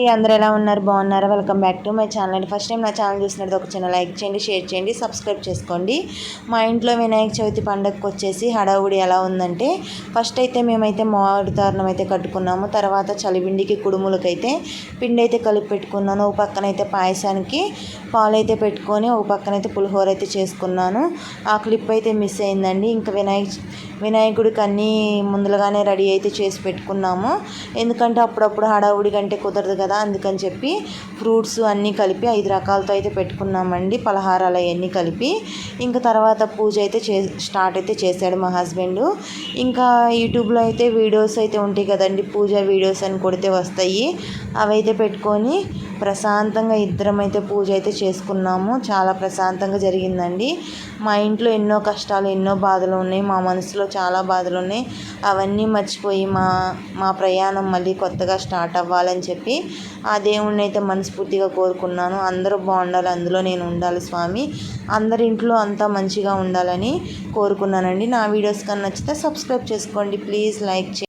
ఈ అందరూ ఎలా ఉన్నారు? బాగున్నారా? Welcome back to my channel అండి ఫస్ట్ టైం నా ఛానల్ చూసినట్టు ఒక చిన్న లైక్ చేయండి షేర్ చేయండి సబ్స్క్రైబ్ చేసుకోండి. మా ఇంట్లో వినాయక చవితి పండగకి వచ్చేసి హడావుడి ఎలా ఉందంటే ఫస్ట్ అయితే మేమైతే మామిడి తారణం అయితే కట్టుకున్నాము. తర్వాత చలివిండికి కుడుములకైతే పిండి అయితే కలిపి పెట్టుకున్నాను. ఒక పక్కన అయితే పాయసానికి పాలు అయితే పెట్టుకొని ఒక పక్కన అయితే పులిహోర అయితే చేసుకున్నాను. ఆ క్లిప్ అయితే మిస్ అయిందండి. ఇంకా వినాయక వినాయకుడికి అన్నీ ముందులుగానే రెడీ అయితే చేసి పెట్టుకున్నాము. ఎందుకంటే అప్పుడప్పుడు హడావుడి కంటే కుదరదు కదా అందుకని చెప్పి ఫ్రూట్స్ అన్నీ కలిపి ఐదు రకాలతో అయితే పెట్టుకున్నామండి పలహారాలు అవన్నీ కలిపి. ఇంకా తర్వాత పూజ అయితే చే స్టార్ట్ అయితే చేశాడు మా హస్బెండ్. ఇంకా యూట్యూబ్లో అయితే వీడియోస్ అయితే ఉంటాయి కదండి పూజ వీడియోస్ అని కొడితే వస్తాయి. అవి అయితే పెట్టుకొని ప్రశాంతంగా ఇద్దరం అయితే పూజ అయితే చేసుకున్నాము. చాలా ప్రశాంతంగా జరిగిందండి. మా ఇంట్లో ఎన్నో కష్టాలు ఎన్నో బాధలు ఉన్నాయి. మా మనసులో చాలా బాధలు ఉన్నాయి. అవన్నీ మర్చిపోయి మా మా ప్రయాణం మళ్ళీ కొత్తగా స్టార్ట్ అవ్వాలని చెప్పి ఆ దేవుణ్ణి అయితే మనస్ఫూర్తిగా కోరుకున్నాను. అందరూ బాగుండాలి అందులో నేను ఉండాలి స్వామి. అందరి ఇంట్లో అంతా మంచిగా ఉండాలని కోరుకున్నానండి. నా వీడియోస్ కన్నా నచ్చితే సబ్స్క్రైబ్ చేసుకోండి. ప్లీజ్ లైక్ చే